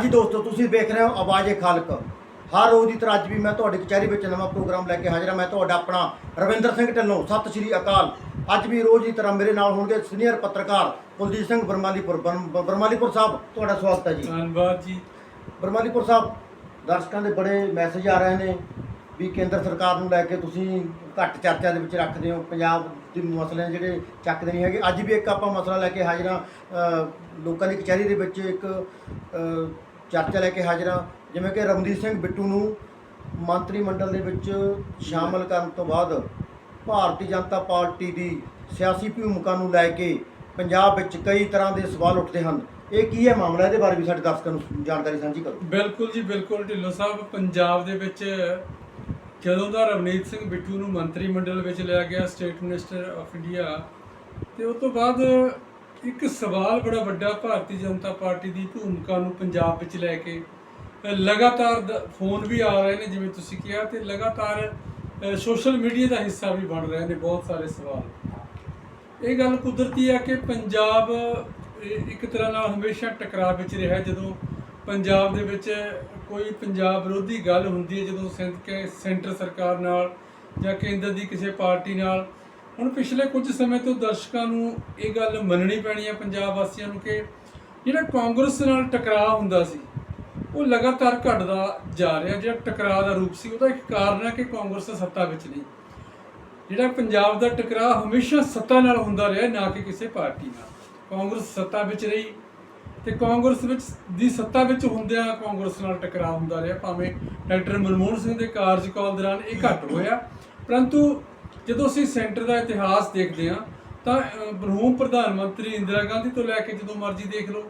ਹਾਂਜੀ ਦੋਸਤੋ ਤੁਸੀਂ ਵੇਖ ਰਹੇ ਹੋ ਆਵਾਜ਼ੇ ਖਾਲਕ। ਹਰ ਰੋਜ਼ ਦੀ ਤਰ੍ਹਾਂ ਅੱਜ ਵੀ ਮੈਂ ਤੁਹਾਡੀ ਕਚਹਿਰੀ ਵਿੱਚ ਨਵਾਂ ਪ੍ਰੋਗਰਾਮ ਲੈ ਕੇ ਹਾਜ਼ਰ ਹਾਂ। ਮੈਂ ਤੁਹਾਡਾ ਆਪਣਾ ਰਵਿੰਦਰ ਸਿੰਘ ਢਿੱਲੋਂ। ਸਤਿ ਸ਼੍ਰੀ ਅਕਾਲ। ਅੱਜ ਵੀ ਰੋਜ਼ ਦੀ ਤਰ੍ਹਾਂ ਮੇਰੇ ਨਾਲ ਹੋਣਗੇ ਸੀਨੀਅਰ ਪੱਤਰਕਾਰ ਕੁਲਦੀਪ ਸਿੰਘ ਬਰਮਾਲੀਪੁਰ। ਬਰਮ- ਬਰਮਾਲੀਪੁਰ ਸਾਹਿਬ ਤੁਹਾਡਾ ਸਵਾਗਤ ਹੈ ਜੀ। ਧੰਨਵਾਦ ਜੀ। ਬਰਮਾਲੀਪੁਰ ਸਾਹਿਬ ਦਰਸ਼ਕਾਂ ਦੇ ਬੜੇ ਮੈਸੇਜ ਆ ਰਹੇ ਨੇ ਵੀ ਕੇਂਦਰ ਸਰਕਾਰ ਨੂੰ ਲੈ ਕੇ ਤੁਸੀਂ ਘੱਟ ਚਰਚਾ ਦੇ ਵਿੱਚ ਰੱਖਦੇ ਹੋ। ਪੰਜਾਬ ਦੇ ਮਸਲੇ ਜਿਹੜੇ ਚੱਕਦੇ ਨਹੀਂ ਹੈਗੇ। ਅੱਜ ਵੀ ਇੱਕ ਆਪਾਂ ਮਸਲਾ ਲੈ ਕੇ ਹਾਜ਼ਰ ਹਾਂ। ਲੋਕਾਂ ਦੀ ਕਚਹਿਰੀ ਦੇ ਵਿੱਚ ਇੱਕ ਚਰਚਾ ਲੈ ਕੇ ਹਾਜ਼ਰ ਹਾਂ। ਜਿਵੇਂ ਕਿ ਰਮਨਦੀਪ ਸਿੰਘ ਬਿੱਟੂ ਨੂੰ ਮੰਤਰੀ ਮੰਡਲ ਦੇ ਵਿੱਚ ਸ਼ਾਮਲ ਕਰਨ ਤੋਂ ਬਾਅਦ ਭਾਰਤੀ ਜਨਤਾ ਪਾਰਟੀ ਦੀ ਸਿਆਸੀ ਭੂਮਿਕਾ ਨੂੰ ਲੈ ਕੇ ਪੰਜਾਬ ਵਿੱਚ ਕਈ ਤਰ੍ਹਾਂ ਦੇ ਸਵਾਲ ਉੱਠਦੇ ਹਨ। ਇਹ ਕੀ ਹੈ ਮਾਮਲਾ? ਇਹਦੇ ਬਾਰੇ ਵੀ ਸਾਡੇ ਦਰਸ਼ਕਾਂ ਨੂੰ ਜਾਣਕਾਰੀ ਸਾਂਝੀ ਕਰੋ। ਬਿਲਕੁਲ ਜੀ, ਬਿਲਕੁਲ ਢਿੱਲੋਂ ਸਾਹਿਬ, ਪੰਜਾਬ ਦੇ ਵਿੱਚ ਜਦੋਂ ਦਾ ਰਵਨੀਤ ਸਿੰਘ ਬਿੱਟੂ ਨੂੰ ਮੰਤਰੀ ਮੰਡਲ ਵਿੱਚ ਲਿਆ ਗਿਆ ਸਟੇਟ ਮਿਨਿਸਟਰ ਆਫ ਇੰਡੀਆ ਤੇ ਉਸ ਤੋਂ ਬਾਅਦ ਇੱਕ ਸਵਾਲ ਬੜਾ ਵੱਡਾ ਭਾਰਤੀ ਜਨਤਾ ਪਾਰਟੀ ਦੀ ਭੂਮਿਕਾ ਨੂੰ ਪੰਜਾਬ ਵਿੱਚ ਲੈ ਕੇ ਲਗਾਤਾਰ ਦ- ਫੋਨ ਵੀ ਆ ਰਹੇ ਨੇ, ਜਿਵੇਂ ਤੁਸੀਂ ਕਿਹਾ, ਤੇ ਲਗਾਤਾਰ ਸੋਸ਼ਲ ਮੀਡੀਆ ਦਾ ਹਿੱਸਾ ਵੀ ਬਣ ਰਹੇ ਨੇ ਬਹੁਤ ਸਾਰੇ ਸਵਾਲ। ਇਹ ਗੱਲ ਕੁਦਰਤੀ ਹੈ ਕਿ ਪੰਜਾਬ ਇੱਕ ਤਰ੍ਹਾਂ ਨਾਲ ਹਮੇਸ਼ਾ ਟਕਰਾਅ ਵਿੱਚ ਰਿਹਾ, ਜਦੋਂ ਪੰਜਾਬ ਦੇ ਵਿੱਚ ਕੋਈ ਪੰਜਾਬ ਵਿਰੋਧੀ ਗੱਲ ਹੁੰਦੀ ਹੈ, ਜਦੋਂ ਸੈਂਟ ਸੈਂਟਰ ਸਰਕਾਰ ਨਾਲ ਜਾਂ ਕੇਂਦਰ ਦੀ ਕਿਸੇ ਪਾਰਟੀ ਨਾਲ ਹੁਣ ਪਿਛਲੇ ਕੁਝ ਸਮੇਂ ਤੋਂ ਦਰਸ਼ਕਾਂ ਨੂੰ ਇਹ ਗੱਲ ਮੰਨਣੀ ਪੈਣੀ ਹੈ ਪੰਜਾਬ ਵਾਸੀਆਂ ਨੂੰ ਕਿ ਜਿਹੜਾ ਕਾਂਗਰਸ ਨਾਲ ਟਕਰਾਅ ਹੁੰਦਾ ਸੀ, ਉਹ ਲਗਾਤਾਰ ਘਟਦਾ ਜਾ ਰਿਹਾ। ਜਿਹੜਾ ਟਕਰਾਅ ਦਾ ਰੂਪ ਸੀ, ਉਹਦਾ ਇੱਕ ਕਾਰਨ ਹੈ ਕਿ ਕਾਂਗਰਸ ਸੱਤਾ ਵਿੱਚ ਨਹੀਂ। ਜਿਹੜਾ ਪੰਜਾਬ ਦਾ ਟਕਰਾਅ ਹਮੇਸ਼ਾ ਸੱਤਾ ਨਾਲ ਹੁੰਦਾ ਰਿਹਾ, ਨਾ ਕਿ ਕਿਸੇ ਪਾਰਟੀ ਨਾਲ। ਕਾਂਗਰਸ ਸੱਤਾ ਵਿੱਚ ਰਹੀ ਤੇ ਕਾਂਗਰਸ ਵਿੱਚ ਦੀ ਸੱਤਾ ਵਿੱਚ ਹੁੰਦਿਆਂ ਕਾਂਗਰਸ ਨਾਲ ਟਕਰਾਅ ਹੁੰਦਾ ਰਿਹਾ। ਭਾਵੇਂ ਡਾਕਟਰ ਮਨਮੋਹਨ ਸਿੰਘ ਦੇ ਕਾਰਜਕਾਲ ਦੌਰਾਨ ਇਹ ਘੱਟ ਹੋਇਆ, ਪਰੰਤੂ ਜਦੋਂ ਅਸੀਂ ਸੈਂਟਰ ਦਾ ਇਤਿਹਾਸ ਦੇਖਦੇ ਹਾਂ ਤਾਂ ਅਹ, ਪ੍ਰਧਾਨ ਮੰਤਰੀ ਇੰਦਰਾ ਗਾਂਧੀ ਤੋਂ ਲੈ ਕੇ ਜਦੋਂ ਮਰਜ਼ੀ ਦੇਖ ਲਓ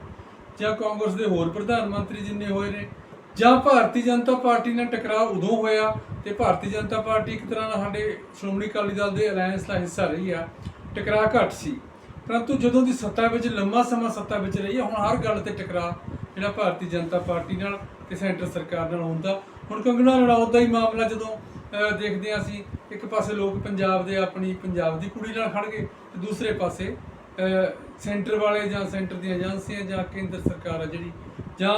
ਜਾਂ ਕਾਂਗਰਸ ਦੇ ਹੋਰ ਪ੍ਰਧਾਨ ਮੰਤਰੀ ਜਿੰਨੇ ਹੋਏ ਨੇ ਜਾਂ ਭਾਰਤੀ ਜਨਤਾ ਪਾਰਟੀ ਨਾਲ ਟਕਰਾਅ ਉਦੋਂ ਹੋਇਆ ਤੇ ਭਾਰਤੀ ਜਨਤਾ ਪਾਰਟੀ ਇੱਕ ਤਰ੍ਹਾਂ ਨਾਲ ਸਾਡੇ ਸ਼੍ਰੋਮਣੀ ਅਕਾਲੀ ਦਲ ਦੇ ਅਲਾਈਅੰਸ ਦਾ ਹਿੱਸਾ ਰਹੀ ਆ ਟਕਰਾਅ ਘੱਟ ਸੀ। ਪਰੰਤੂ ਜਦੋਂ ਦੀ ਸੱਤਾ ਵਿੱਚ ਲੰਮਾ ਸਮਾਂ ਸੱਤਾ ਵਿੱਚ ਰਹੀ ਆ ਹੁਣ ਹਰ ਗੱਲ ਤੇ ਟਕਰਾਅ ਜਿਹੜਾ ਭਾਰਤੀ ਜਨਤਾ ਪਾਰਟੀ ਨਾਲ ਤੇ ਸੈਂਟਰ ਸਰਕਾਰ ਨਾਲ ਹੁੰਦਾ। ਹੁਣ ਕੰਗਣਾ ਰਣੌਤ ਦਾ ਹੀ ਮਾਮਲਾ ਜਦੋਂ ਦੇਖਦੇ ਹਾਂ ਅਸੀਂ, ਇੱਕ ਪਾਸੇ ਲੋਕ ਪੰਜਾਬ ਦੇ ਆਪਣੀ ਪੰਜਾਬ ਦੀ ਕੁੜੀ ਨਾਲ ਖੜ ਗਏ ਤੇ ਦੂਸਰੇ ਪਾਸੇ ਸੈਂਟਰ ਵਾਲੇ ਜਾਂ ਸੈਂਟਰ ਦੀਆਂ ਏਜੰਸੀਆਂ ਜਾਂ ਕੇਂਦਰ ਸਰਕਾਰ ਆ ਜਿਹੜੀ, ਜਾਂ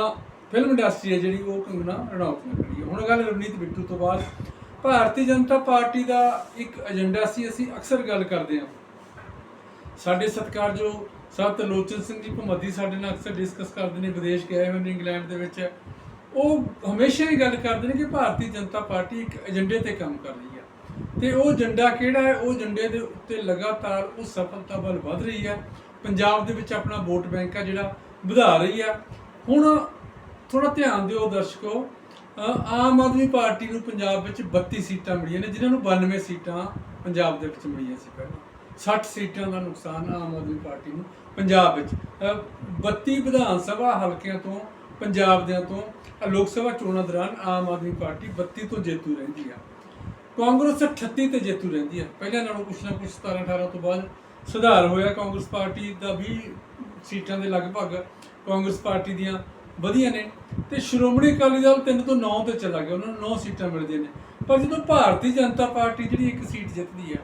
ਫਿਲਮ ਇੰਡਸਟਰੀ ਹੈ ਜਿਹੜੀ ਉਹ ਕੰਗਣਾ ਰਣੌਤ ਨਾਲ ਖੜੀ ਹੈ ਹੁਣ ਗੱਲ ਰਵਨੀਤ ਬਿੱਟੂ ਤੋਂ ਬਾਅਦ, ਭਾਰਤੀ ਜਨਤਾ ਪਾਰਟੀ ਦਾ ਇੱਕ ਏਜੰਡਾ ਸੀ, ਅਸੀਂ ਅਕਸਰ ਗੱਲ ਕਰਦੇ ਹਾਂ। ਸਾਡੇ ਸਤਿਕਾਰਯੋਗ ਸਤ ਲੋਚਨ ਸਿੰਘ ਜੀ ਭਮੱਦੀ ਸਾਡੇ ਨਾਲ ਅਕਸਰ ਡਿਸਕਸ ਕਰਦੇ ਨੇ, ਵਿਦੇਸ਼ ਗਏ ਹੋਏ ਨੇ ਇੰਗਲੈਂਡ ਦੇ ਵਿੱਚ। ਉਹ ਹਮੇਸ਼ਾ ਹੀ ਗੱਲ ਕਰਦੇ ਨੇ ਕਿ ਭਾਰਤੀ ਜਨਤਾ ਪਾਰਟੀ ਇੱਕ ਏਜੰਡੇ ਤੇ ਕੰਮ ਕਰ ਰਹੀ ਹੈ। ਤੇ ਉਹ ਏਜੰਡਾ ਕਿਹੜਾ ਹੈ? ਉਹ ਏਜੰਡੇ ਦੇ ਉੱਤੇ ਲਗਾਤਾਰ ਉਹ ਸਫਲਤਾ ਵੱਲ ਵਧ ਰਹੀ ਹੈ। ਪੰਜਾਬ ਦੇ ਵਿੱਚ ਆਪਣਾ ਵੋਟ ਬੈਂਕ ਆ ਜਿਹੜਾ ਵਧਾ ਰਹੀ ਆ ਹੁਣ ਥੋੜਾ ਧਿਆਨ ਦਿਓ ਦਰਸ਼ਕੋ ਆਮ ਆਦਮੀ ਪਾਰਟੀ ਨੂੰ ਪੰਜਾਬ ਵਿੱਚ 32 ਸੀਟਾਂ ਮਿਲੀਆਂ ਨੇ ਜਿਨ੍ਹਾਂ ਨੂੰ 92 ਸੀਟਾਂ ਪੰਜਾਬ ਦੇ ਵਿੱਚ ਮਿਲੀਆਂ ਸੀ ਪਹਿਲਾਂ। 60 ਸੀਟਾਂ ਦਾ ਨੁਕਸਾਨ ਆਮ ਆਦਮੀ ਪਾਰਟੀ ਨੂੰ ਪੰਜਾਬ ਵਿੱਚ। ਅ, 32 ਵਿਧਾਨ ਸਭਾ ਹਲਕਿਆਂ ਤੋਂ ਪੰਜਾਬ ਦਿਆਂ ਤੋਂ ਲੋਕ ਸਭਾ ਚੋਣਾਂ ਦੌਰਾਨ ਆਮ ਆਦਮੀ ਪਾਰਟੀ 32 ਤੋਂ ਜੇਤੂ ਰਹਿੰਦੀ ਆ। ਕਾਂਗਰਸ 38 ਤੇ ਜੇਤੂ ਰਹਿੰਦੀ ਆ। ਪਹਿਲਾਂ ਨਾਲੋਂ ਕੁਛ ਨਾ ਕੁਛ 17 18 ਤੋਂ ਬਾਅਦ ਸੁਧਾਰ ਹੋਇਆ। ਕਾਂਗਰਸ ਪਾਰਟੀ ਦਾ 20 ਸੀਟਾਂ ਦੇ ਲਗਭਗ ਕਾਂਗਰਸ ਪਾਰਟੀ ਦੀਆਂ ਵਧੀਆ ਨੇ। ਤੇ ਸ਼੍ਰੋਮਣੀ ਅਕਾਲੀ ਦਲ 3 ਤੋਂ 9 ਤੇ ਚਲਾ ਗਿਆ। ਉਹਨਾਂ ਨੂੰ 9 ਸੀਟਾਂ ਮਿਲਦੀਆਂ ਨੇ। ਪਰ ਜਦੋਂ ਭਾਰਤੀ ਜਨਤਾ ਪਾਰਟੀ ਜਿਹੜੀ ਇੱਕ ਸੀਟ ਜਿੱਤਦੀ ਹੈ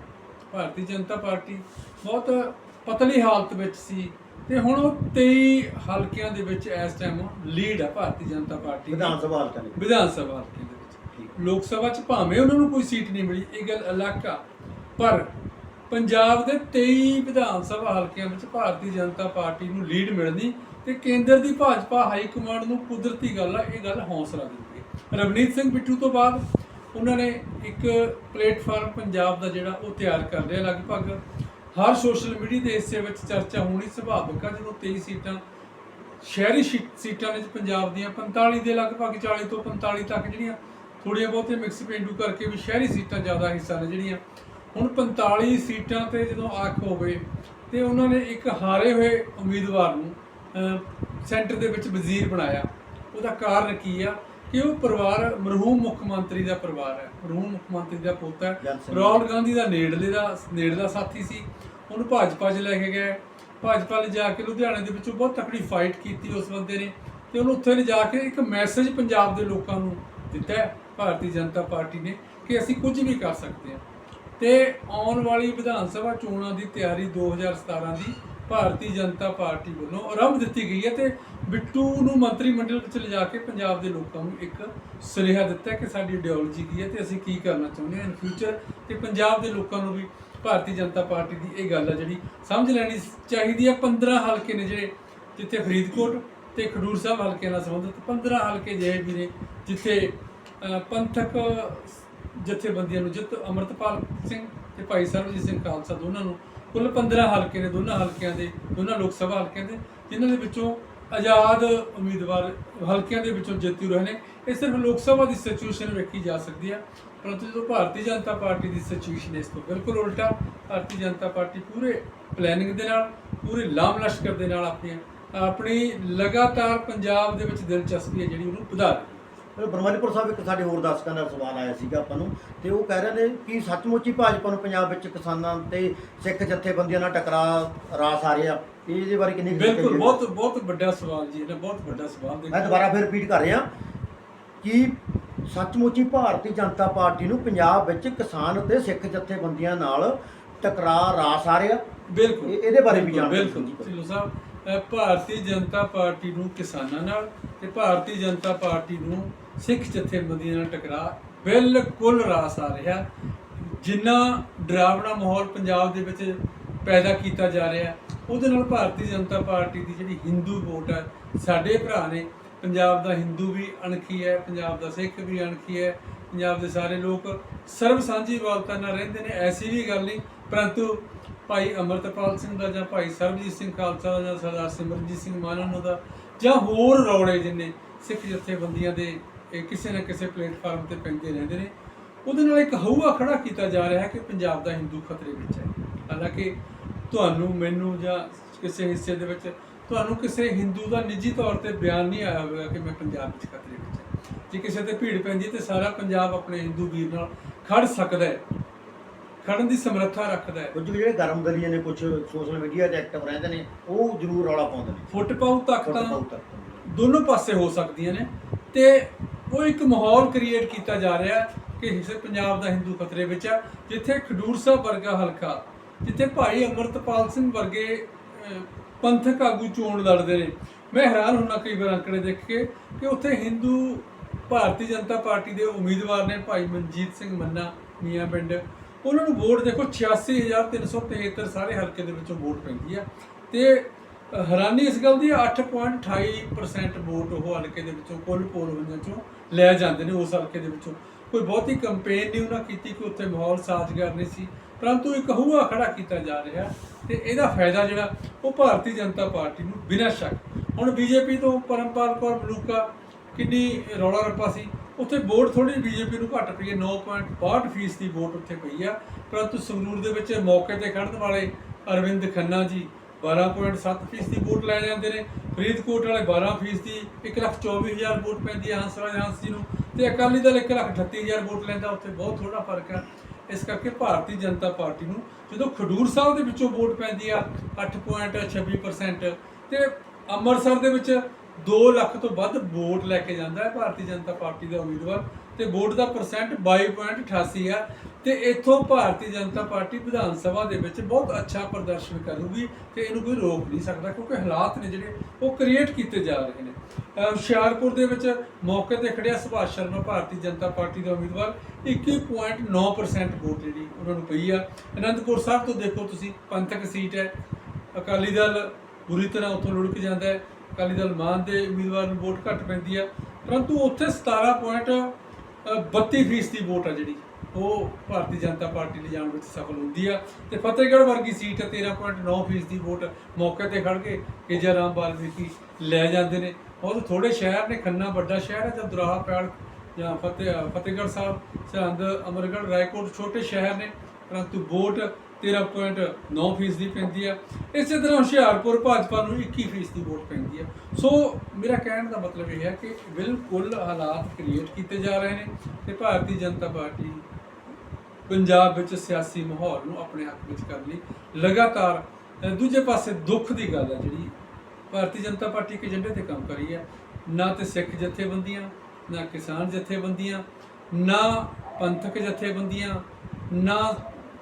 ਭਾਰਤੀ ਜਨਤਾ ਪਾਰਟੀ ਬਹੁਤ ਪਤਲੀ ਹਾਲਤ ਵਿੱਚ ਸੀ। ਤੇ ਹੁਣ ਉਹ 23 ਹਲਕਿਆਂ ਦੇ ਵਿੱਚ ਇਸ ਟਾਈਮ ਲੀਡ ਹੈ ਭਾਰਤੀ ਜਨਤਾ ਪਾਰਟੀ ਦੀ। ਵਿਧਾਨ ਸਭਾ ਹਲਕਾ ਨੇ ਵਿਧਾਨ ਸਭਾ ਹਲਕੇ ਦੇ ਵਿੱਚ। ਲੋਕ ਸਭਾ ਚ ਭਾਵੇਂ ਉਹਨਾਂ ਨੂੰ ਕੋਈ ਸੀਟ ਨਹੀਂ ਮਿਲੀ ਇਹ ਗੱਲ ਅਲੱਗ ਆ। ਪਰ ਪੰਜਾਬ ਦੇ 23 ਵਿਧਾਨ ਸਭਾ ਹਲਕਿਆਂ ਵਿੱਚ ਭਾਰਤੀ ਜਨਤਾ ਪਾਰਟੀ ਨੂੰ ਲੀਡ ਮਿਲਣੀ ਤੇ ਕੇਂਦਰ ਦੀ ਭਾਜਪਾ ਹਾਈ ਕਮਾਂਡ ਨੂੰ ਕੁਦਰਤੀ ਗੱਲ ਆ ਇਹ ਗੱਲ ਹੌਸਲਾ ਦਿੰਦੀ ਹੈ। ਰਵਨੀਤ ਸਿੰਘ ਬਿੱਟੂ ਤੋਂ ਬਾਅਦ ਉਹਨਾਂ ਨੇ ਇੱਕ ਪਲੇਟਫਾਰਮ ਪੰਜਾਬ ਦਾ ਜਿਹੜਾ ਉਹ ਤਿਆਰ ਕਰ ਲਿਆ ਲਗਭਗ। ਹਰ ਸੋਸ਼ਲ ਮੀਡੀਆ ਦੇ ਹਿੱਸੇ ਵਿੱਚ ਚਰਚਾ ਹੋਣੀ ਸੁਭਾਵਿਕ ਆ ਜਦੋਂ 23 ਸੀਟਾਂ ਸ਼ਹਿਰੀ ਸੀਟਾਂ ਵਿੱਚ ਪੰਜਾਬ ਦੀਆਂ 45 ਦੇ ਲਗਭਗ 40 ਤੋਂ 45 ਤੱਕ ਜਿਹੜੀਆਂ ਥੋੜੀਆਂ ਬਹੁਤੀਆਂ ਮਿਕਸ ਪੇਂਡੂ ਕਰਕੇ ਵੀ ਸ਼ਹਿਰੀ ਸੀਟਾਂ ਜ਼ਿਆਦਾ ਹਿੱਸਾ ਨੇ ਜਿਹੜੀਆਂ। ਹੁਣ 45 ਸੀਟਾਂ ਤੇ ਜਦੋਂ ਅੱਖ ਹੋਵੇ ਤੇ ਉਹਨਾਂ ਨੇ ਇੱਕ ਹਾਰੇ ਹੋਏ ਉਮੀਦਵਾਰ ਨੂੰ ਸੈਂਟਰ ਦੇ ਵਿੱਚ ਵਜ਼ੀਰ ਬਣਾਇਆ। ਉਹਦਾ ਕਾਰਨ ਕੀ ਆ ਕਿ ਉਹ ਪਰਿਵਾਰ ਮਰਹੂਮ ਮੁੱਖ ਮੰਤਰੀ ਦਾ ਪਰਿਵਾਰ ਹੈ। ਮਰਹੂਮ ਮੁੱਖ ਮੰਤਰੀ ਦਾ ਪੁੱਤ ਹੈ। ਰਾਹੁਲ ਗਾਂਧੀ ਦਾ ਨੇੜਲੇ ਦਾ ਨੇੜਲਾ ਸਾਥੀ ਸੀ। ਉਹਨੂੰ ਭਾਜਪਾ 'ਚ ਲੈ ਕੇ ਗਏ। ਭਾਜਪਾ ਨੇ ਜਾ ਕੇ ਲੁਧਿਆਣੇ ਦੇ ਵਿੱਚੋਂ ਬਹੁਤ ਤਕੜੀ ਫਾਈਟ ਕੀਤੀ ਉਸ ਬੰਦੇ ਨੇ ਤੇ ਉਹਨੂੰ ਉੱਥੇ ਲਿਜਾ ਕੇ ਇੱਕ ਮੈਸੇਜ ਪੰਜਾਬ ਦੇ ਲੋਕਾਂ ਨੂੰ ਦਿੱਤਾ ਭਾਰਤੀ ਜਨਤਾ ਪਾਰਟੀ ਨੇ ਕਿ ਅਸੀਂ ਕੁਝ ਵੀ ਕਰ ਸਕਦੇ ਹਾਂ। ਤੇ ਆਉਣ ਵਾਲੀ ਵਿਧਾਨ ਸਭਾ ਚੋਣਾਂ ਦੀ ਤਿਆਰੀ 2017 ਦੀ ਭਾਰਤੀ ਜਨਤਾ ਪਾਰਟੀ ਵੱਲੋਂ ਆਰੰਭ ਦਿੱਤੀ ਗਈ ਹੈ ਤੇ ਬਿੱਟੂ ਨੂੰ ਮੰਤਰੀ ਮੰਡਲ ਵਿੱਚ ਲਿਜਾ ਕੇ ਪੰਜਾਬ ਦੇ ਲੋਕਾਂ ਨੂੰ ਇੱਕ ਸੁਨੇਹਾ ਦਿੱਤਾ ਕਿ ਸਾਡੀ ਆਈਡੀਓਲੋਜੀ ਕੀ ਹੈ ਤੇ ਅਸੀਂ ਕੀ ਕਰਨਾ ਚਾਹੁੰਦੇ ਹਾਂ ਇਨ ਫਿਊਚਰ ਤੇ ਪੰਜਾਬ ਦੇ ਲੋਕਾਂ ਨੂੰ ਵੀ ਭਾਰਤੀ ਜਨਤਾ ਪਾਰਟੀ ਦੀ ਇਹ ਗੱਲ ਹੈ ਜਿਹੜੀ ਸਮਝ ਲੈਣੀ ਚਾਹੀਦੀ ਹੈ 15 ਹਲਕੇ ਨੇ ਜਿਹੜੇ, ਜਿੱਥੇ ਫਰੀਦਕੋਟ ਤੇ ਖਡੂਰ ਸਾਹਿਬ ਹਲਕੇ ਨਾਲ ਸੰਬੰਧਿਤ 15 ਹਲਕੇ ਜਿਹੇ ਵੀ ਨੇ, ਜਿੱਥੇ ਪੰਥਕ ਜਥੇਬੰਦੀਆਂ ਨੂੰ ਜਿੱਤ, ਅਮਰਤਪਾਲ ਸਿੰਘ ਤੇ ਭਾਈ ਸਰਬਜੀਤ ਸਿੰਘ ਖਾਲਸਾ ਦੋਨਾਂ ਨੂੰ, ਕੁੱਲ 15 ਹਲਕੇ ਨੇ ਦੋਨਾਂ ਹਲਕਿਆਂ ਦੇ, ਦੋਨਾਂ ਲੋਕ ਸਭਾ ਹਲਕਿਆਂ ਦੇ, ਜਿਨ੍ਹਾਂ ਦੇ ਵਿੱਚੋਂ ਆਜ਼ਾਦ ਉਮੀਦਵਾਰ ਹਲਕਿਆਂ ਦੇ ਵਿੱਚੋਂ ਜਿੱਤੂ ਰਹੇ ਨੇ। ਇਹ ਸਿਰਫ ਲੋਕ ਸਭਾ ਦੀ ਸਿਚੁਏਸ਼ਨ ਵੇਖੀ ਜਾ ਸਕਦੀ ਹੈ, ਪਰੰਤੂ ਜਦੋਂ ਭਾਰਤੀ ਜਨਤਾ ਪਾਰਟੀ ਦੀ ਸਿਚੁਏਸ਼ਨ ਇਸ ਤੋਂ ਬਿਲਕੁਲ ਉਲਟਾ, ਭਾਰਤੀ ਜਨਤਾ ਪਾਰਟੀ ਪੂਰੇ ਪਲੈਨਿੰਗ ਦੇ ਨਾਲ, ਪੂਰੇ ਲਾਮ ਲਸ਼ਕਰ ਦੇ ਨਾਲ ਆਪਣੀ ਆਪਣੀ ਲਗਾਤਾਰ ਪੰਜਾਬ ਦੇ ਵਿੱਚ ਦਿਲਚਸਪੀ ਹੈ ਜਿਹੜੀ ਉਹਨੂੰ ਵਧਾ ਰਹੀ ਬਰਮਾਲੀਪੁਰ ਸਾਹਿਬ ਇੱਕ ਸਾਡੇ ਹੋਰ ਦਰਸ਼ਕਾਂ ਦਾ ਸਵਾਲ ਆਇਆ ਸੀਗਾ ਆਪਾਂ ਨੂੰ ਤੇ ਉਹ ਕਹਿ ਰਹੇ ਨੇ ਕਿ ਸੱਚਮੁੱਚ ਹੀ ਭਾਜਪਾ ਨੂੰ ਪੰਜਾਬ ਵਿੱਚ ਕਿਸਾਨਾਂ ਤੇ ਸਿੱਖ ਜਥੇਬੰਦੀਆਂ ਨਾਲ ਟਕਰਾਅ ਰਾਸ ਆ ਰਿਹਾ ਇਹ ਇਹਦੇ ਬਾਰੇ ਕਿੰਨੀ ਕੁ ਬਿਲਕੁਲ? ਬਹੁਤ ਬਹੁਤ ਵੱਡਾ ਸਵਾਲ ਜੀ ਇਹਦਾ ਬਹੁਤ ਵੱਡਾ ਸਵਾਲ ਮੈਂ ਦੇਖੋ ਦੁਬਾਰਾ ਫਿਰ ਰਿਪੀਟ ਕਰ ਰਿਹਾ ਕਿ ਸੱਚਮੁੱਚ ਹੀ ਭਾਰਤੀ ਜਨਤਾ ਪਾਰਟੀ ਨੂੰ ਪੰਜਾਬ ਵਿੱਚ ਕਿਸਾਨ ਅਤੇ ਸਿੱਖ ਜਥੇਬੰਦੀਆਂ ਨਾਲ ਟਕਰਾਅ ਰਾਸ ਆ ਰਿਹਾ ਬਿਲਕੁਲ ਇਹ- ਇਹਦੇ ਬਾਰੇ ਵੀ ਬਿਲਕੁਲ, ਜਾਣਕਾਰੀ ਬਿਲਕੁਲ ਦਿਓ। ਢਿੱਲੋਂ ਸਾਹਿਬ ਭਾਰਤੀ ਜਨਤਾ ਪਾਰਟੀ ਨੂੰ ਕਿਸਾਨਾਂ ਨਾਲ ਤੇ ਭਾਰਤੀ ਜਨਤਾ ਪਾਰਟੀ ਨੂੰ ਸਿੱਖ ਜਥੇਬੰਦੀਆਂ ਨਾਲ ਟਕਰਾ ਬਿਲਕੁਲ ਰਾਸ ਆ ਰਿਹਾ। ਜਿੰਨਾ ਡਰਾਵਣਾ ਮਾਹੌਲ ਪੰਜਾਬ ਦੇ ਵਿੱਚ ਪੈਦਾ ਕੀਤਾ ਜਾ ਰਿਹਾ ਉਹਦੇ ਨਾਲ ਭਾਰਤੀ ਜਨਤਾ ਪਾਰਟੀ ਦੀ ਜਿਹੜੀ ਹਿੰਦੂ ਵੋਟ ਹੈ, ਸਾਡੇ ਭਰਾ ਨੇ, ਪੰਜਾਬ ਦਾ ਹਿੰਦੂ ਵੀ ਅਣਖੀ ਹੈ, ਪੰਜਾਬ ਦਾ ਸਿੱਖ ਵੀ ਅਣਖੀ ਹੈ, ਪੰਜਾਬ ਦੇ ਸਾਰੇ ਲੋਕ ਸਰਬ ਸਾਂਝੀ ਵਾਲਤਾ ਨਾਲ ਰਹਿੰਦੇ ਨੇ, ਐਸੀ ਵੀ ਗੱਲ ਨਹੀਂ। ਪਰੰਤੂ ਭਾਈ ਅਮਰਤਪਾਲ ਸਿੰਘ ਦਾ ਜਾਂ ਭਾਈ ਸਰਬਜੀਤ ਸਿੰਘ ਖਾਲਸਾ ਦਾ ਜਾਂ ਸਰਦਾਰ ਸਿਮਰਨਜੀਤ ਸਿੰਘ ਮਾਨਨ ਦਾ ਜਾਂ ਹੋਰ ਰੌਲੇ ਜਿੰਨੇ ਸਿੱਖ ਜਥੇਬੰਦੀਆਂ ਦੇ ਇਹ ਕਿਸੇ ਨਾ ਕਿਸੇ ਪਲੇਟਫਾਰਮ ਤੇ ਪੈਂਦੇ ਰਹਿੰਦੇ ਨੇ। ਉਹਦੇ ਨਾਲ ਇੱਕ ਹਊਆ ਖੜਾ ਕੀਤਾ ਜਾ ਰਿਹਾ ਹੈ ਕਿ ਪੰਜਾਬ ਦਾ ਹਿੰਦੂ ਖਤਰੇ ਵਿੱਚ ਹੈ। ਹਾਲਾਂਕਿ ਤੁਹਾਨੂੰ ਮੈਨੂੰ ਜਾਂ ਕਿਸੇ ਹਿੱਸੇ ਦੇ ਵਿੱਚ ਤੁਹਾਨੂੰ ਕਿਸੇ ਹਿੰਦੂ ਦਾ ਨਿੱਜੀ ਤੌਰ ਤੇ ਬਿਆਨ ਨਹੀਂ ਆਇਆ ਹੋਵੇਗਾ ਕਿ ਮੈਂ ਪੰਜਾਬ ਵਿੱਚ ਖਤਰੇ ਵਿੱਚ ਹਾਂ। ਜੇ ਕਿਸੇ ਤੇ ਭੀੜ ਪੈਂਦੀ ਤੇ ਸਾਰਾ ਪੰਜਾਬ ਆਪਣੇ ਹਿੰਦੂ ਵੀਰ ਨਾਲ ਖੜ ਸਕਦਾ ਹੈ। ਖੜਨ ਦੀ ਸਮਰੱਥਾ ਰੱਖਦਾ ਹੈ। ਕੁਝ ਜਿਹੜੇ ਗਰਮ ਦਲੀਏ ਨੇ ਕੁਝ ਸੋਸ਼ਲ ਮੀਡੀਆ ਤੇ ਐਕਟਿਵ ਰਹਿੰਦੇ ਨੇ ਉਹ ਜ਼ਰੂਰ ਰੌਲਾ ਪਾਉਂਦੇ ਨੇ। ਫੁੱਟ ਪਾਉ ਤੱਕ ਤਾਂ ਦੋਨੋਂ ਪਾਸੇ ਹੋ ਸਕਦੀਆਂ ਨੇ ਤੇ ਉਹ ਇੱਕ ਮਾਹੌਲ ਕ੍ਰੀਏਟ ਕੀਤਾ ਜਾ ਰਿਹਾ ਕਿ ਹਿੱਸੇ ਪੰਜਾਬ ਦਾ ਹਿੰਦੂ ਖਤਰੇ ਵਿੱਚ ਹੈ, ਜਿੱਥੇ ਖਡੂਰ ਸਾਹਿਬ ਵਰਗਾ ਹਲਕਾ, ਜਿੱਥੇ ਭਾਈ ਅਮਰਤਪਾਲ ਸਿੰਘ ਵਰਗੇ ਪੰਥਕ ਆਗੂ ਚੋਣ ਲੜਦੇ ਨੇ। ਮੈਂ ਹੈਰਾਨ ਹੁੰਨਾ ਕਈ ਵਾਰ ਅੰਕੜੇ ਦੇਖ ਕੇ ਕਿ ਉੱਥੇ ਹਿੰਦੂ ਭਾਰਤੀ ਜਨਤਾ ਪਾਰਟੀ ਦੇ ਉਮੀਦਵਾਰ ਨੇ ਭਾਈ ਮਨਜੀਤ ਸਿੰਘ ਮੰਨਾ, ਮੀਆਂ ਪਿੰਡ। ਉਹਨਾਂ ਨੂੰ ਵੋਟ ਦੇਖੋ 86373 ਸਾਰੇ ਹਲਕੇ ਦੇ ਵਿੱਚੋਂ ਵੋਟ ਪੈਂਦੀ ਆ ਤੇ ਹੈਰਾਨੀ ਇਸ ਗੱਲ ਦੀ 8.28% ਵੋਟ ਉਹ ਹਲਕੇ ਦੇ ਵਿੱਚੋਂ, ਕੁੱਲ ਪੋਲ ਹੋਈਆਂ ਚੋਂ। ਲੈ ਜਾਂਦੇ ਨੇ ਉਸ ਹਲਕੇ ਦੇ ਵਿੱਚੋਂ। ਕੋਈ ਬਹੁਤੀ ਕੰਪੇਨ ਨਹੀਂ ਉਹਨਾਂ ਕੀਤੀ ਕਿ ਉੱਥੇ ਮਾਹੌਲ ਸਾਜ਼ਗਾਰ ਨਹੀਂ ਸੀ। ਪਰੰਤੂ ਇੱਕ ਹੂਆ ਖੜਾ ਕੀਤਾ ਜਾ ਰਿਹਾ ਤੇ ਇਹਦਾ ਫਾਇਦਾ ਜਿਹੜਾ, ਉਹ ਭਾਰਤੀ ਜਨਤਾ ਪਾਰਟੀ ਨੂੰ ਬਿਨਾਂ ਸ਼ੱਕ। ਹੁਣ ਬੀਜੇਪੀ ਤੋਂ ਪਰਮਪਾਲ ਕੌਰ ਮਲੂਕਾ ਕਿੰਨੀ ਰੌਲਾ ਰੱਪਾ ਸੀ। ਉੱਥੇ ਵੋਟ ਥੋੜੀ ਬੀਜੇਪੀ ਨੂੰ ਘੱਟ ਪਈ ਹੈ 9.62 ਫੀਸ ਦੀ ਵੋਟ ਉੱਥੇ ਪਈ ਆ। ਪਰੰਤੂ ਸੰਗਰੂਰ ਦੇ ਵਿੱਚ ਮੌਕੇ ਤੇ ਖੜਨ ਵਾਲੇ ਅਰਵਿੰਦ ਖੰਨਾ ਜੀ 12.7 ਫੀਸ ਦੀ ਵੋਟ ਲੈ ਜਾਂਦੇ ਨੇ। ਫਰੀਦਕੋਟ ਵਾਲੇ 12 ਫੀਸ ਦੀ 124000 ਵੋਟ ਪੈਂਦੀ ਹੈ ਹੰਸਰਾਜ ਹੰਸ ਜੀ ਨੂੰ। ਤੇ ਅਕਾਲੀ ਦਲ 138000 ਵੋਟ ਲੈਂਦਾ, ਉੱਥੇ ਬਹੁਤ ਥੋੜਾ ਫ਼ਰਕ ਹੈ। ਇਸ ਕਰਕੇ ਭਾਰਤੀ ਜਨਤਾ ਪਾਰਟੀ ਨੂੰ ਜਦੋਂ ਖਡੂਰ ਸਾਹਿਬ ਦੇ ਵਿੱਚੋਂ ਵੋਟ ਪੈਂਦੀ ਆ 8.26% ਤੇ ਅੰਮ੍ਰਿਤਸਰ ਦੇ ਵਿੱਚ 2 ਲੱਖ ਤੋਂ ਵੱਧ ਵੋਟ ਲੈ ਕੇ ਜਾਂਦਾ ਹੈ ਭਾਰਤੀ ਜਨਤਾ ਪਾਰਟੀ ਦਾ ਉਮੀਦਵਾਰ। ਤੇ ਵੋਟ ਦਾ ਪਰਸੈਂਟ 22.88 ਆ ਤੇ ਇੱਥੋਂ ਭਾਰਤੀ ਜਨਤਾ ਪਾਰਟੀ ਵਿਧਾਨ ਸਭਾ ਦੇ ਵਿੱਚ ਬਹੁਤ ਅੱਛਾ ਪ੍ਰਦਰਸ਼ਨ ਕਰੂਗੀ ਤੇ ਇਹਨੂੰ ਕੋਈ ਰੋਕ ਨਹੀਂ ਸਕਦਾ ਕਿਉਂਕਿ ਹਾਲਾਤ ਨੇ ਜਿਹੜੇ ਉਹ ਕ੍ਰੀਏਟ ਕੀਤੇ ਜਾ ਰਹੇ ਨੇ। ਹੁਸ਼ਿਆਰਪੁਰ ਦੇ ਵਿੱਚ ਮੌਕੇ ਤੇ ਖੜਿਆ ਸੁਭਾਸ਼ ਸ਼ਰਮਾ, ਭਾਰਤੀ ਜਨਤਾ ਪਾਰਟੀ ਦਾ ਉਮੀਦਵਾਰ 21.9% ਵੋਟ ਜਿਹੜੀ ਉਹਨਾਂ ਨੂੰ ਪਈ ਆ। ਅਨੰਦਪੁਰ ਸਾਹਿਬ ਤੋਂ ਦੇਖੋ ਤੁਸੀਂ, ਪੰਥਕ ਸੀਟ ਹੈ। ਅਕਾਲੀ ਦਲ ਬੁਰੀ ਤਰ੍ਹਾਂ ਉੱਥੋਂ ਲੁੜਕ ਜਾਂਦਾ ਹੈ। ਅਕਾਲੀ ਦਲ ਮਾਨ ਦੇ ਉਮੀਦਵਾਰ ਨੂੰ ਵੋਟ ਘੱਟ ਪੈਂਦੀ ਆ। ਪਰੰਤੂ ਉੱਥੇ 17. 32% ਵੋਟ ਆ ਜਿਹੜੀ, ਉਹ ਭਾਰਤੀ ਜਨਤਾ ਪਾਰਟੀ ਲਈ ਜਾਣ ਵਿੱਚ ਸਫਲ ਹੁੰਦੀ ਆ। ਤੇ ਫਤਿਹਗੜ੍ਹ ਵਰਗੀ ਸੀਟ 13.9% ਦੀ ਵੋਟ ਮੌਕੇ ਤੇ ਖੜ ਕੇ ਕੇਜਾ ਰਾਮ ਬਾਲਮੀਕੀ ਲੈ ਜਾਂਦੇ ਨੇ। ਉਹ ਥੋੜੇ ਸ਼ਹਿਰ ਨੇ, ਖੰਨਾ ਵੱਡਾ ਸ਼ਹਿਰ ਹੈ, ਜਾਂ ਦੁਰਾਹਾ ਪੈਲ, ਜਾਂ ਫਤਿਹ ਫਤਿਹਗੜ੍ਹ ਸਾਹਿਬ ਸਰਹੰਦ ਅਮਰਗੜ੍ਹ, ਰਾਏਕੋਟ ਛੋਟੇ ਸ਼ਹਿਰ ਨੇ, ਪਰੰਤੂ ਵੋਟ 13.9 ਫੀਸ ਦੀ ਪੈਂਦੀ ਆ। ਇਸੇ ਤਰ੍ਹਾਂ ਹੁਸ਼ਿਆਰਪੁਰ ਭਾਜਪਾ ਨੂੰ 21 ਫੀਸਦੀ ਵੋਟ ਪੈਂਦੀ ਆ। ਸੋ ਮੇਰਾ ਕਹਿਣ ਦਾ ਮਤਲਬ ਇਹ ਹੈ ਕਿ ਬਿਲਕੁਲ ਹਾਲਾਤ ਕ੍ਰੀਏਟ ਕੀਤੇ ਜਾ ਰਹੇ ਨੇ ਤੇ ਭਾਰਤੀ ਜਨਤਾ ਪਾਰਟੀ ਪੰਜਾਬ ਵਿੱਚ ਸਿਆਸੀ ਮਾਹੌਲ ਨੂੰ ਆਪਣੇ ਹੱਕ ਵਿੱਚ ਕਰਨ ਲਈ ਲਗਾਤਾਰ ਦੂਜੇ ਪਾਸੇ ਦੁੱਖ ਦੀ ਗੱਲ ਹੈ ਜਿਹੜੀ ਭਾਰਤੀ ਜਨਤਾ ਪਾਰਟੀ ਇੱਕ ਏਜੰਡੇ ਤੇ ਕੰਮ ਕਰੀ ਹੈ ਨਾ ਤੇ ਸਿੱਖ ਜਥੇਬੰਦੀਆਂ, ਨਾ ਕਿਸਾਨ ਜਥੇਬੰਦੀਆਂ, ਨਾ ਪੰਥਕ ਜਥੇਬੰਦੀਆਂ, ਨਾ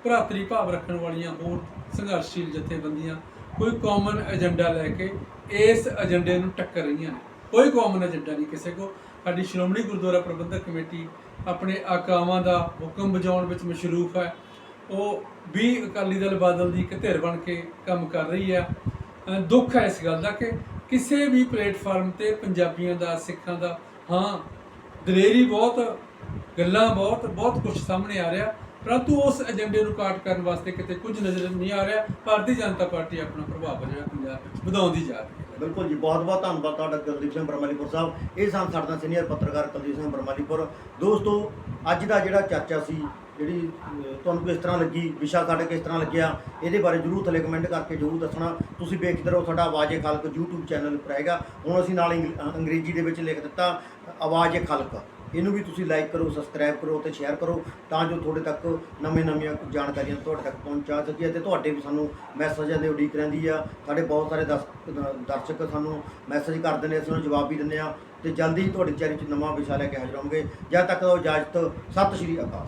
ਭਰਾਤਰੀ ਭਾਵ ਰੱਖਣ ਵਾਲੀਆਂ ਹੋਰ ਸੰਘਰਸ਼ੀਲ ਜਥੇਬੰਦੀਆਂ ਕੋਈ ਕਾਮਨ ਏਜੰਡਾ ਲੈ ਕੇ ਇਸ ਏਜੰਡੇ ਨੂੰ ਟੱਕਰ ਰਹੀਆਂ ਨੇ। ਕੋਈ ਕਾਮਨ ਏਜੰਡਾ ਨਹੀਂ ਕਿਸੇ ਕੋ ਸਾਡੀ ਸ਼੍ਰੋਮਣੀ ਗੁਰਦੁਆਰਾ ਪ੍ਰਬੰਧਕ ਕਮੇਟੀ ਆਪਣੇ ਆਕਾਵਾਂ ਦਾ ਹੁਕਮ ਬਜਾਉਣ ਵਿੱਚ ਮਸ਼ਰੂਫ ਹੈ। ਉਹ ਵੀ ਅਕਾਲੀ ਦਲ ਬਾਦਲ ਦੀ ਇੱਕ ਧਿਰ ਬਣ ਕੇ ਕੰਮ ਕਰ ਰਹੀ ਹੈ। ਦੁੱਖ ਹੈ ਇਸ ਗੱਲ ਦਾ ਕਿ ਕਿਸੇ ਵੀ ਪਲੇਟਫਾਰਮ ਤੇ ਪੰਜਾਬੀਆਂ ਦਾ, ਸਿੱਖਾਂ ਦਾ, ਹਾਂ, ਦਲੇਰੀ ਬਹੁਤ, ਗੱਲਾਂ ਬਹੁਤ ਬਹੁਤ ਕੁਝ ਸਾਹਮਣੇ ਆ ਰਿਹਾ। ਪਰੰਤੂ ਉਸ ਏਜੰਡੇ ਨੂੰ ਕਾਟ ਕਰਨ ਵਾਸਤੇ ਕਿਤੇ ਕੁਝ ਨਜ਼ਰ ਨਹੀਂ ਆ ਰਿਹਾ। ਭਾਰਤੀ ਜਨਤਾ ਪਾਰਟੀ ਆਪਣਾ ਪ੍ਰਭਾਵ ਜਿਹੜਾ ਪੰਜਾਬ ਵਧਾਉਂਦੀ ਜਾ ਰਹੀ ਹੈ। ਬਿਲਕੁਲ ਜੀ, ਬਹੁਤ ਬਹੁਤ ਧੰਨਵਾਦ ਤੁਹਾਡਾ ਕੁਲਦੀਪ ਸਿੰਘ ਬਰਮਾਲੀਪੁਰ ਸਾਹਿਬ। ਇਹ ਸਨ ਸਾਡੇ ਨਾਲ ਸੀਨੀਅਰ ਪੱਤਰਕਾਰ ਕੁਲਦੀਪ ਸਿੰਘ ਬਰਮਾਲੀਪੁਰ। ਦੋਸਤੋ, ਅੱਜ ਦਾ ਜਿਹੜਾ ਚਰਚਾ ਸੀ, ਜਿਹੜੀ ਤੁਹਾਨੂੰ ਕਿਸ ਤਰ੍ਹਾਂ ਲੱਗੀ, ਵਿਸ਼ਾ ਸਾਡਾ ਕਿਸ ਤਰ੍ਹਾਂ ਲੱਗਿਆ, ਇਹਦੇ ਬਾਰੇ ਜਰੂਰ ਥੱਲੇ ਕਮੈਂਟ ਕਰਕੇ ਜਰੂਰ ਦੱਸਣਾ। ਤੁਸੀਂ ਵੇਖਦੇ ਰਹੋ ਸਾਡਾ ਆਵਾਜ਼ ਖਲਕ YouTube ਚੈਨਲ ਉੱਪਰ ਹੈਗਾ। ਹੁਣ ਅਸੀਂ ਨਾਲ ਇੰਗ- ਅੰਗਰੇਜ਼ੀ ਦੇ ਵਿੱਚ ਲਿਖ ਦਿੱਤਾ, ਆਵਾਜ਼ ਖਲਕ। ਇਹਨੂੰ ਵੀ ਤੁਸੀਂ ਲਾਈਕ ਕਰੋ ਸਬਸਕ੍ਰਾਈਬ ਕਰੋ ਤੇ ਸ਼ੇਅਰ ਕਰੋ ਤਾਂ ਜੋ ਤੁਹਾਡੇ ਤੱਕ ਨਵੇਂ ਨਵੀਆਂ ਜਾਣਕਾਰੀਆਂ ਤੁਹਾਡੇ ਤੱਕ ਪਹੁੰਚਾ ਸਕੀਏ ਤੇ ਤੁਹਾਡੇ ਵੀ ਸਾਨੂੰ ਮੈਸੇਜਾਂ ਦੀ ਉਡੀਕ ਰਹਿੰਦੀ ਆ। ਸਾਡੇ ਬਹੁਤ ਸਾਰੇ ਦਰਸ਼ਕ ਦਰਸ਼ਕ ਸਾਨੂੰ ਮੈਸੇਜ ਕਰਦੇ ਨੇ, ਅਸੀਂ ਉਹਨਾਂ ਨੂੰ ਜਵਾਬ ਵੀ ਦਿੰਦੇ ਆ ਤੇ ਜਲਦੀ ਹੀ ਤੁਹਾਡੇ ਚੈਨਲ 'ਚ ਨਵਾਂ ਵਿਸ਼ਾ ਲੈ ਕੇ ਹਾਜ਼ਰ ਹੋਵਾਂਗੇ। ਜਦ ਤੱਕ ਉਹ ਇਜਾਜ਼ਤ, ਸਤਿ ਸ਼੍ਰੀ ਅਕਾਲ।